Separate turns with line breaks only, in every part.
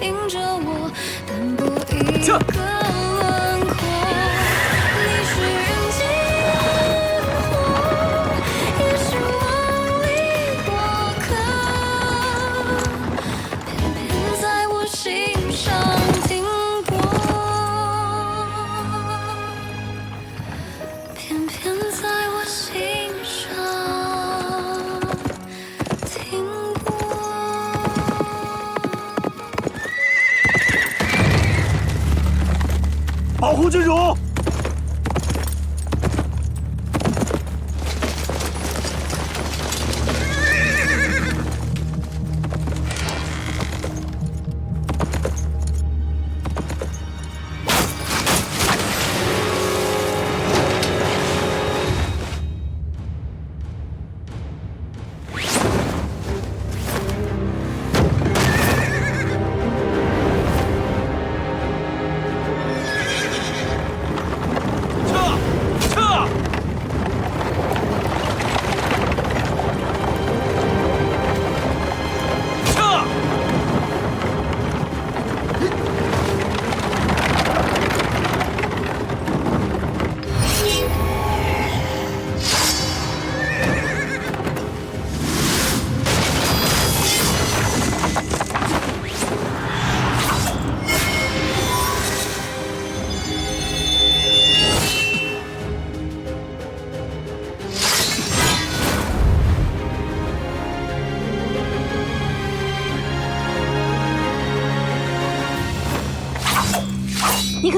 迎着我，淡薄一个
保护郡主！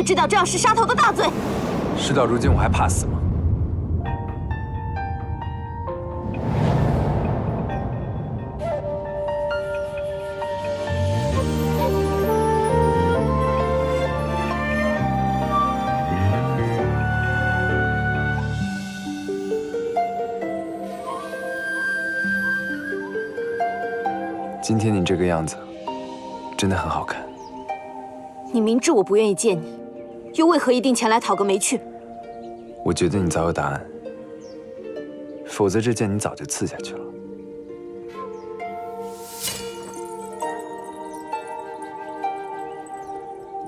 可知道这样是杀头的大罪？
事到如今，我还怕死吗？今天你这个样子，真的很好看。
你明知我不愿意见你，又为何一定前来讨个没趣？
我觉得你早有答案，否则这剑你早就刺下去了。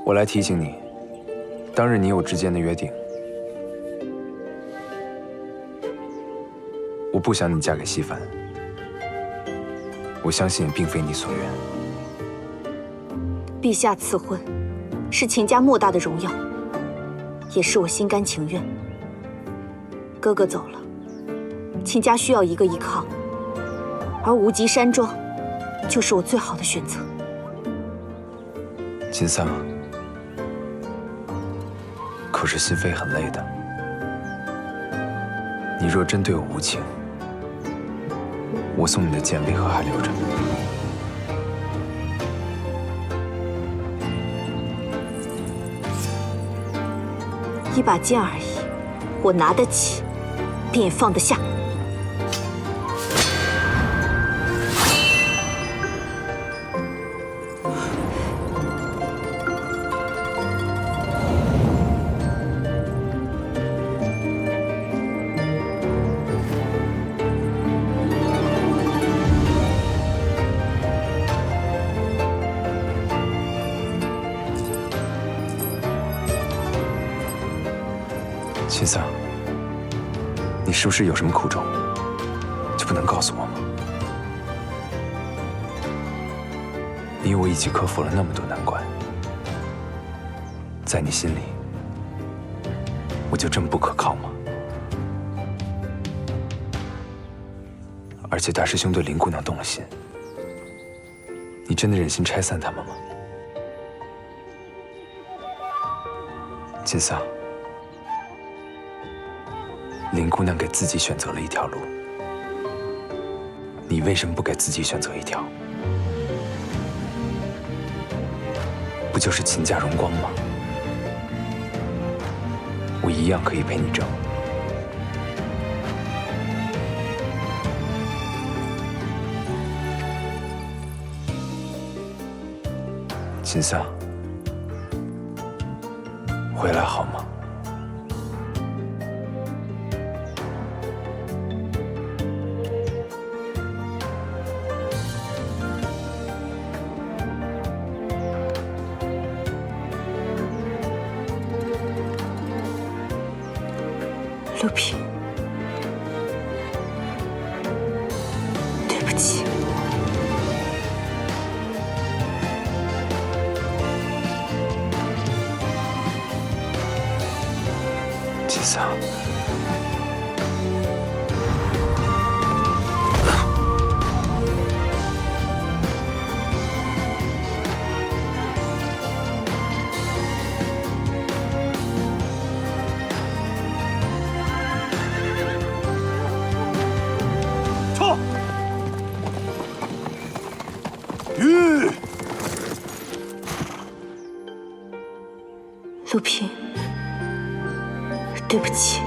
我来提醒你，当日你我之间的约定，我不想你嫁给西凡，我相信也并非你所愿。
陛下赐婚，是秦家莫大的荣耀，也是我心甘情愿。哥哥走了，秦家需要一个依靠，而无极山庄就是我最好的选择。
秦桑，可是心非很累的。你若真对我无情，我送你的剑为何还留着？
一把剑而已，我拿得起，便也放得下。
秦桑，你是不是有什么苦衷，就不能告诉我吗？你我一起克服了那么多难关，在你心里，我就这么不可靠吗？而且大师兄对林姑娘动了心，你真的忍心拆散他们吗？秦桑。林姑娘给自己选择了一条路，你为什么不给自己选择一条？不就是秦家荣光吗？我一样可以陪你争。秦桑，回来好吗？
陆平，对不起。
季桑，
杜平，对不起。